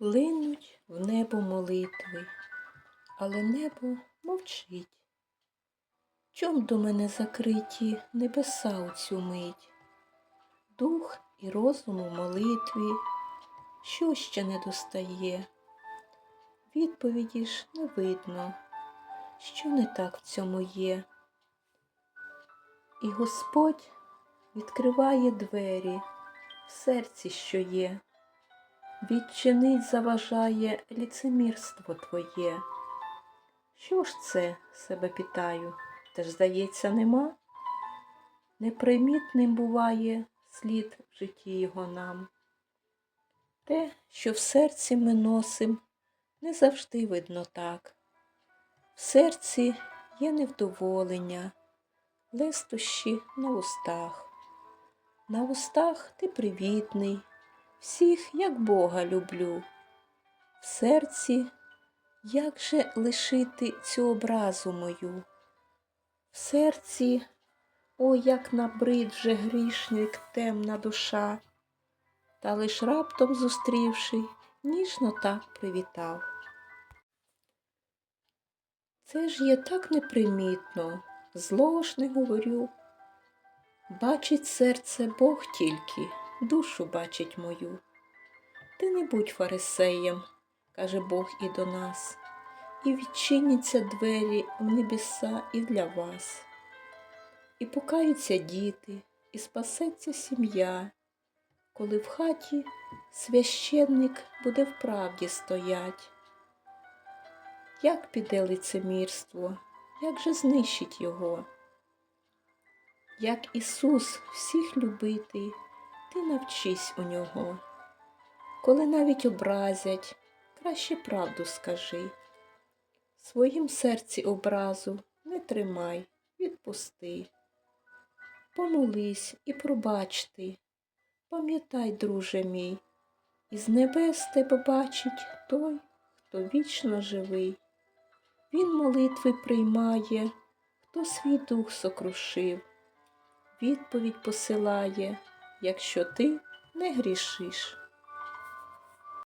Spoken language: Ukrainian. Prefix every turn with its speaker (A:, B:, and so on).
A: Линуть в небо молитви, але небо мовчить. Чом до мене закриті небеса у цю мить? Дух і розум у молитві, що ще не достає? Відповіді ж не видно, що не так в цьому є. І Господь відкриває двері в серці, що є. Відчинить заважає ліцемірство твоє. Що ж це, себе питаю, теж, здається, нема? Непримітним буває слід в житті його нам. Те, що в серці ми носим, не завжди видно так. В серці є невдоволення, листощі на устах. На устах ти привітний, всіх, як Бога люблю. В серці, як же лишити цю образу мою? В серці, о, як набрид вже грішник темна душа, та лиш раптом зустрівши, ніжно так привітав. Це ж є так непримітно, злого ж не говорю. Бачить серце Бог тільки, душу бачить мою. Ти не будь фарисеєм, каже Бог і до нас, і відчиняться двері в небеса і для вас. І покаються діти, і спасеться сім'я, коли в хаті священник буде в правді стоять. Як піде лицемірство, як же знищить його? Як Ісус всіх любити, ти навчись у нього. Коли навіть образять, краще правду скажи. Своїм серці образу не тримай, відпусти. Помолись і пробач ти, пам'ятай, друже мій, із небес тебе бачить той, хто вічно живий. Він молитви приймає, хто свій дух сокрушив відповідь посилає, якщо ти не грішиш.